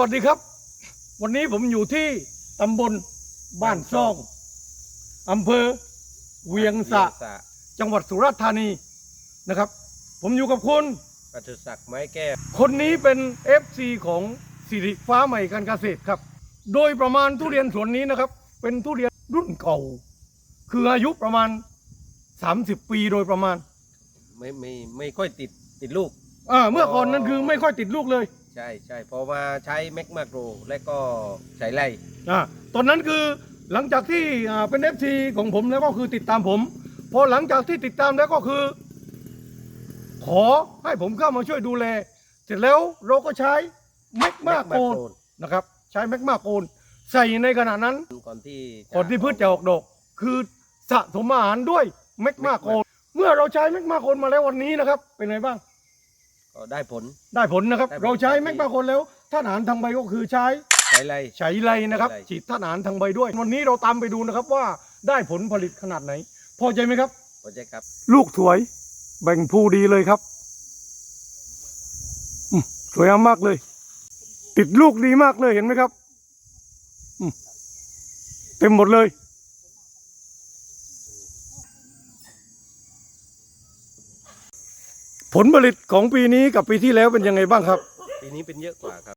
วัสดีครับ วันนี้ผมอยู่ที่ตำบลบ้านซ่องอำเภอ เวียงสะ จังหวัดสุราษฎร์ธานีนะครับ ผมอยู่กับคุณปศุสักดิ์ไม้แก้วคนนี้เป็น FC ของสิริฟ้าใหม่การเกษตรครับ โดยประมาณทุเรียนสวนนี้นะครับ เป็นทุเรียนรุ่นเก่า คืออายุประมาณ 30 ปีโดยประมาณ ไม่ไม่ไม่ค่อยติดติดลูกอ่าเมื่อก่อนนั้นคือไม่ค่อยติดลูกเลย ใช่ใช่พอมาใช้แมกมาโกรและก็ใช้ไล่อ่าตอนนั้นคือหลังจากที่อ่าเป็น FC ของผมแล้วก็คือติดตามผม พอหลังจากที่ติดตามแล้วก็คือ ขอให้ผมเข้ามาช่วยดูแล เสร็จแล้วเราก็ใช้แมกมาโกนนะครับ ใช้แมกมาโกนใส่ในขณะนั้น ก่อนที่ก่อนที่พืชจะออกดอก คือสะสมอาหารด้วยแมกมาโกนเมื่อเราใช้แมกมาโกนมาแล้ววันนี้นะครับ เป็นไงบ้าง ก็ได้ผล ได้ผลนะครับ ได้ผล เราใช้แมกมาโกนแล้วท่านอาหารทางใบก็คือใช้ใช้ไล่ใช้ไรนะครับ ใช้ไร ฉีดท่านอาหารทางใบด้วย วันนี้เราตามไปดูนะครับว่าได้ผลผลิตขนาดไหน พอใจไหมครับ โปรเจกต์ครับ ลูกสวย แบ่งภูดีเลยครับอืมสวยงามมากเลย ติดลูกดีมากเลยเห็นไหมครับอืมเต็มหมดเลย ผลผลิตของปีนี้กับปีที่แล้วเป็นยังไงบ้างครับ ปีนี้เป็นเยอะกว่าครับ